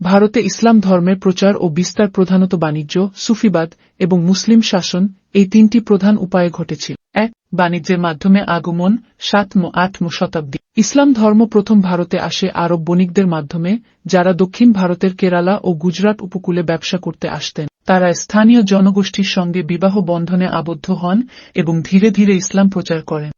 ভারতে ইসলাম ধর্মের প্রচার ও বিস্তার প্রধানত বাণিজ্য, সুফিবাদ এবং মুসলিম শাসন এই তিনটি প্রধান উপায়ে ঘটেছিল। এক, বাণিজ্যের মাধ্যমে আগমন সাতম আটম শতাব্দী। ইসলাম ধর্ম প্রথম ভারতে আসে আরব বণিকদের মাধ্যমে, যারা দক্ষিণ ভারতের কেরালা ও গুজরাট উপকূলে ব্যবসা করতে আসতেন। তারা স্থানীয় জনগোষ্ঠীর সঙ্গে বিবাহ বন্ধনে আবদ্ধ হন এবং ধীরে ধীরে ইসলাম প্রচার করেন।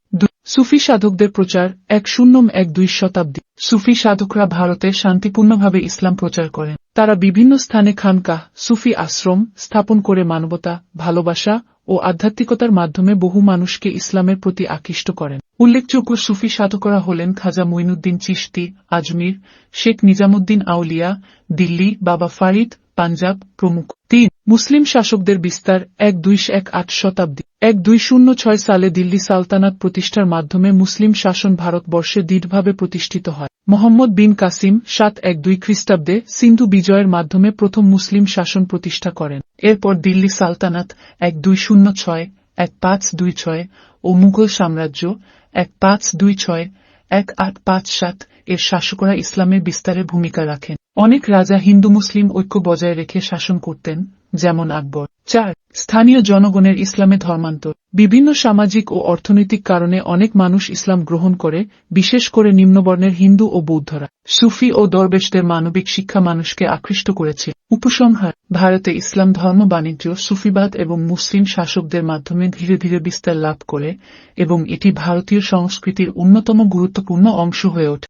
সুফি সাধকদের প্রচার এক শূন্য এক দুই শতাব্দী। সুফি সাধকরা ভারতে শান্তিপূর্ণভাবে ইসলাম প্রচার করেন। তারা বিভিন্ন স্থানে খানকাহ, সুফি আশ্রম স্থাপন করে মানবতা, ভালোবাসা ও আধ্যাত্মিকতার মাধ্যমে বহু মানুষকে ইসলামের প্রতি আকৃষ্ট করেন। উল্লেখযোগ্য সুফি সাধকরা হলেন খাজা মঈনুদ্দিন চিশতি, আজমির, শেখ নিজামুদ্দিন আউলিয়া, দিল্লি বাবা ফারিদ, পাঞ্জাব প্রমুখ। তিন, মুসলিম শাসকদের বিস্তার এক দুইশ এক আট শতাব্দী। এক দুই শূন্য ছয় সালে দিল্লি সালতানাত প্রতিষ্ঠার মাধ্যমে মুসলিম শাসন ভারতবর্ষে দৃঢ়ভাবে প্রতিষ্ঠিত হয়। মোহাম্মদ বিন কাসিম সাত এক দুই খ্রিস্টাব্দে সিন্ধু বিজয়ের মাধ্যমে প্রথম মুসলিম শাসন প্রতিষ্ঠা করেন। এরপর দিল্লি সালতানাত এক দুই শূন্য ছয়, এক পাঁচ দুই ছয় ও মুঘল সাম্রাজ্য এক পাঁচ দুই ছয়, এক আট পাঁচ সাত এর শাসকরা ইসলামের বিস্তারে ভূমিকা রাখেন। অনেক রাজা হিন্দু মুসলিম ঐক্য বজায় রেখে শাসন করতেন, যেমন আকবর। চার, স্থানীয় জনগণের ইসলামে ধর্মান্তর। বিভিন্ন সামাজিক ও অর্থনৈতিক কারণে অনেক মানুষ ইসলাম গ্রহণ করে, বিশেষ করে নিম্নবর্ণের হিন্দু ও বৌদ্ধরা। সুফি ও দরবেশদের মানবিক শিক্ষা মানুষকে আকৃষ্ট করেছে। উপসংহার, ভারতে ইসলাম ধর্ম বাণিজ্য, সুফিবাদ এবং মুসলিম শাসকদের মাধ্যমে ধীরে ধীরে বিস্তার লাভ করে, এবং এটি ভারতীয় সংস্কৃতির অন্যতম গুরুত্বপূর্ণ অংশ হয়ে ওঠে।